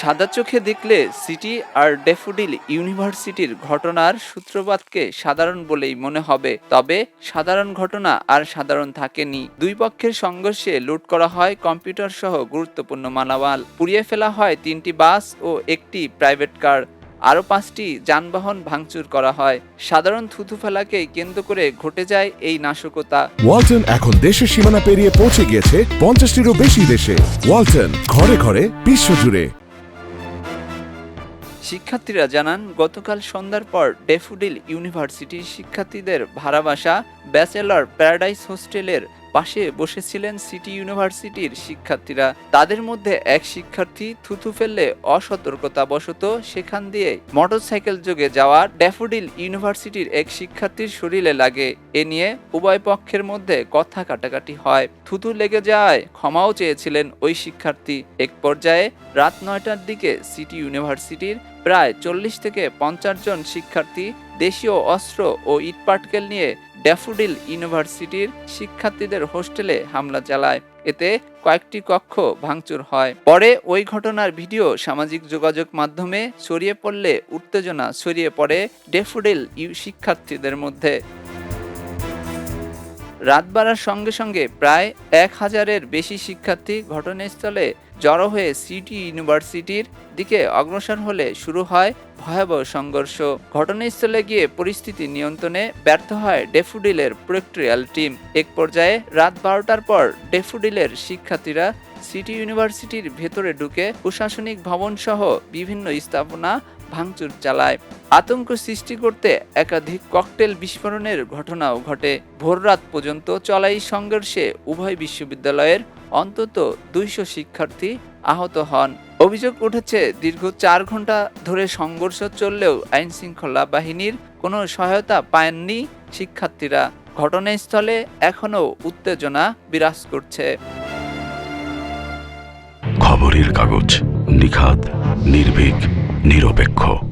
সাদা চোখে দেখলে সিটি আর ডেফোডিল ইউনিভার্সিটির ঘটনার সূত্রপাতকে সাধারণ বলেই মনে হবে। তবে সাধারণ ঘটনা আর সাধারণ থাকেনি। দুই পক্ষের সংঘর্ষে লুট করা হয় কম্পিউটার সহ গুরুত্বপূর্ণ মালামাল। পুড়িয়ে ফেলা হয় তিনটি বাস ও একটি প্রাইভেট কার। আরও পাঁচটি যানবাহন ভাঙচুর করা হয়। সাধারণ থুথু ফেলাকে কেন্দ্র করে ঘটে যায় এই নাশকতা। ওয়ালটন এখন দেশের সীমানা পেরিয়ে পৌঁছে গিয়েছে পঞ্চাশটিরও বেশি দেশে। ওয়ালটন ঘরে ঘরে বিশ্বজুড়ে। শিক্ষার্থীরা জানান গতকাল সন্ধ্যার পর ডেফুডিল ইউনিভার্সিটির শিক্ষার্থীদের ভাড়া বাসা ব্যাচেলর প্যারাডাইস হোস্টেলের পাশে বসেছিলেন সিটি ইউনিভার্সিটির শিক্ষার্থীরা। তাদের মধ্যে এক শিক্ষার্থী থুথু ফেললে অসতর্কতাবশত সেখান দিয়ে মোটরসাইকেল যোগে যাওয়া ড্যাফোডিল ইউনিভার্সিটির এক শিক্ষার্থীর শরীরে লাগে। এ নিয়ে উভয় পক্ষের মধ্যে কথা কাটাকাটি হয়। থুথু লেগে যাওয়ায় ক্ষমাও চেয়েছিলেন ওই শিক্ষার্থী। এক পর্যায়ে রাত নয়টার দিকে সিটি ইউনিভার্সিটির প্রায় চল্লিশ থেকে পঞ্চাশ জন শিক্ষার্থী দেশীয় অস্ত্র ও ইটপাটকেল নিয়ে ড্যাফোডিল ইউনিভার্সিটির শিক্ষার্থীদের হোস্টেলে হামলা চালায়। এতে কয়েকটি কক্ষ ভাঙচুর হয়। পরে ওই ঘটনার ভিডিও সামাজিক যোগাযোগ মাধ্যমে ছড়িয়ে পড়লে উত্তেজনা ছড়িয়ে পড়ে ডেফোডিল ইউ শিক্ষার্থীদের মধ্যে। রাত বাড়ার সঙ্গে সঙ্গে প্রায় এক হাজারের বেশি শিক্ষার্থী ঘটনাস্থলে জড়ো হয়ে সিটি ইউনিভার্সিটির দিকে অগ্রসর হলে শুরু হয় ভয়াবহ সংঘর্ষ। ঘটনাস্থলে গিয়ে পরিস্থিতি নিয়ন্ত্রণে ব্যর্থ হয় ডেফুডিলের প্রক্রিয়াল টিম। এক পর্যায়ে রাত বারোটার পর ডেফুডিলের শিক্ষার্থীরা সিটি ইউনিভার্সিটির ভেতরে ঢুকে প্রশাসনিক ভবন সহ বিভিন্ন স্থাপনা ভাঙচুর চালায়। আতঙ্ক সৃষ্টি করতে একাধিক ককটেল বিস্ফোরণের ঘটনাও ঘটে। ভোররাত পর্যন্ত চলা এই সংঘর্ষে উভয় বিশ্ববিদ্যালয়ের অন্তত দুইশো শিক্ষার্থী আহত হন। অভিযোগ উঠেছে, দীর্ঘ চার ঘণ্টা ধরে সংঘর্ষ চললেও আইন শৃঙ্খলা বাহিনীর কোনো সহায়তা পায়ননি শিক্ষার্থীরা। ঘটনাস্থলে এখনও উত্তেজনা বিরাজ করছে। খবরের কাগজ নিখাত নির্ভীক। নিরপেক্ষ।